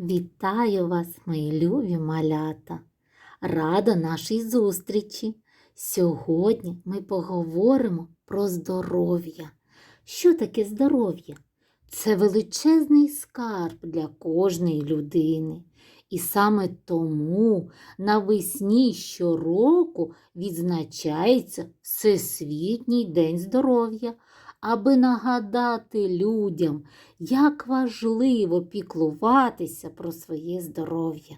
Вітаю вас, мої любі малята! Рада нашій зустрічі! Сьогодні ми поговоримо про здоров'я. Що таке здоров'я? Це величезний скарб для кожної людини. І саме тому навесні щороку відзначається Всесвітній день здоров'я, аби нагадати людям, як важливо піклуватися про своє здоров'я.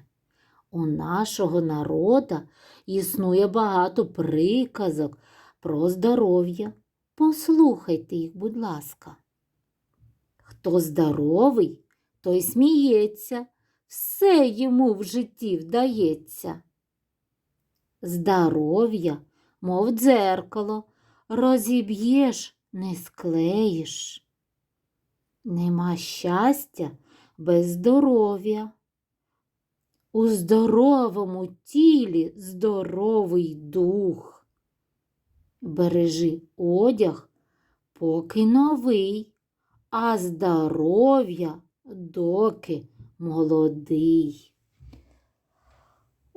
У нашого народа існує багато приказок про здоров'я. Послухайте їх, будь ласка. Хто здоровий, той сміється, все йому в житті вдається. Здоров'я, мов дзеркало, розіб'єш, не склеїш. Нема щастя без здоров'я. У здоровому тілі здоровий дух. Бережи одяг, поки новий, а здоров'я доки молодий.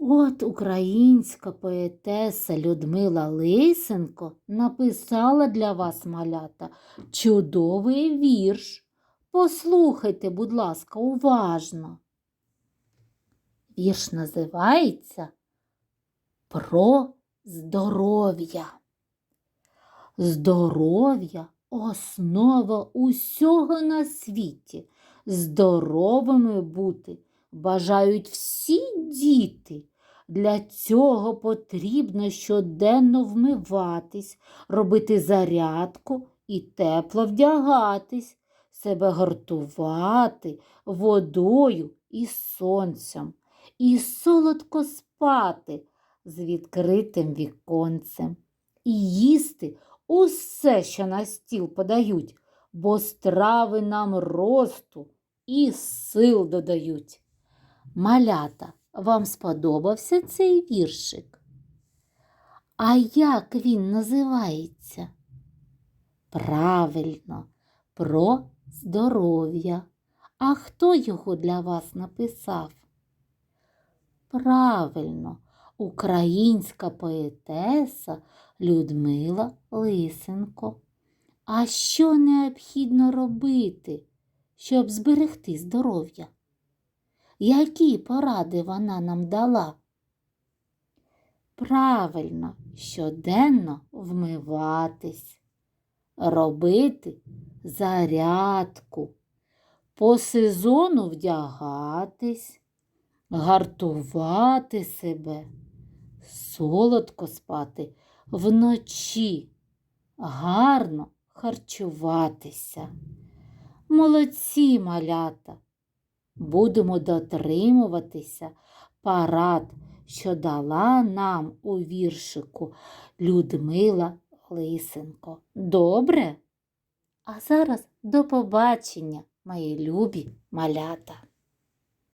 От українська поетеса Людмила Лисенко написала для вас, малята, чудовий вірш. Послухайте, будь ласка, уважно. Вірш називається Про здоров'я. Здоров'я основа усього на світі. Здоровими бути бажають всі діти. Для цього потрібно щоденно вмиватись, робити зарядку і тепло вдягатись, себе гартувати водою і сонцем, і солодко спати з відкритим віконцем, і їсти усе, що на стіл подають, бо страви нам росту і сил додають. Малята, вам сподобався цей віршик? А як він називається? Правильно, про здоров'я. А хто його для вас написав? Правильно, українська поетеса Людмила Лисенко. А що необхідно робити, щоб зберегти здоров'я? Які поради вона нам дала? Правильно, щоденно вмиватись, робити зарядку, по сезону вдягатись, гартувати себе, солодко спати вночі, гарно харчуватися. Молодці малята! Будемо дотримуватися парад, що дала нам у віршику Людмила Лисенко. Добре? А зараз до побачення, мої любі малята!